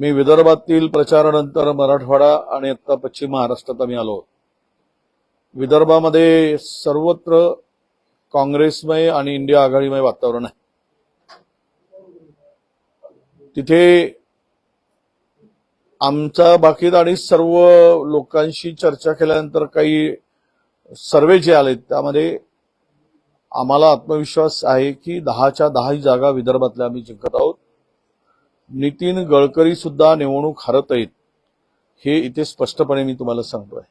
मी विदर्भातील प्रचारानंतर मराठवाडा आणि आता पश्चिम महाराष्ट्रात आम्ही आलो विदर्भामध्ये सर्वत्र काँग्रेसमय आणि इंडिया आघाडीमय वातावरण आहे. तिथे आमचा बाकीत आणि सर्व लोकांशी चर्चा केल्यानंतर काही सर्वे जे आले त्यामध्ये आम्हाला आत्मविश्वास आहे की दहाच्या दहाही जागा विदर्भातल्या आम्ही जिंकत आहोत. नितीन गडकरी सुद्धा निवडणूक हरत आहेत हे इथे स्पष्टपणे मी तुम्हाला सांगतोय.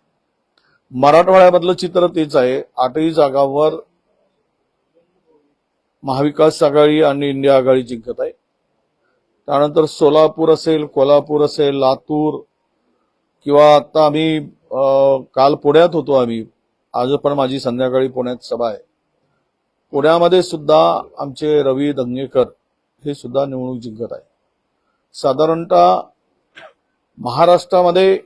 मराठवाड्यामधलं चित्र तेच आहे. आठही जागावर महाविकास आघाडी आणि इंडिया आघाडी जिंकत आहे. त्यानंतर सोलापूर असेल कोल्हापूर असेल लातूर किंवा आता आम्ही काल पुण्यात होतो आम्ही. आज पण माझी संध्याकाळी पुण्यात सभा आहे. पुण्यामध्ये सुद्धा आमचे रवी दंगेकर हे सुद्धा निवडणूक जिंकत आहे साधारणतः महाराष्ट्रामध्ये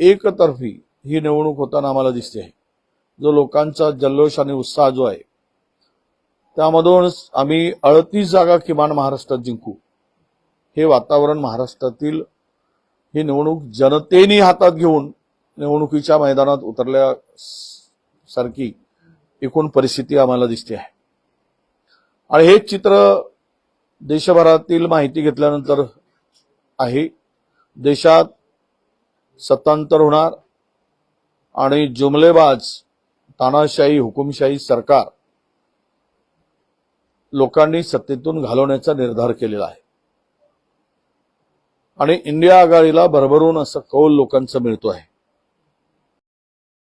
एकतर्फी ही निवडणूक होताना आम्हाला दिसते आहे. जो लोकांचा जल्लोष आणि उत्साह जो आहे त्यामधून आम्ही अडतीस जागा किमान महाराष्ट्रात जिंकू. हे वातावरण महाराष्ट्रातील ही निवडणूक जनतेने हातात घेऊन निवडणुकीच्या मैदानात उतरल्या सारखी एकूण परिस्थिती आम्हाला दिसते आहे. आणि हे चित्र देशभरातील माहिती घेतल्यानंतर आहे. देशात सत्तांतर होणार आणि जुमलेबाज तानाशाही हुकुमशाही सरकार लोकांनी सत्तेतून घालवण्याचा निर्धार केलेला आहे. आणि इंडिया आघाडीला भरभरून असं कौल लोकांचं मिळतो आहे.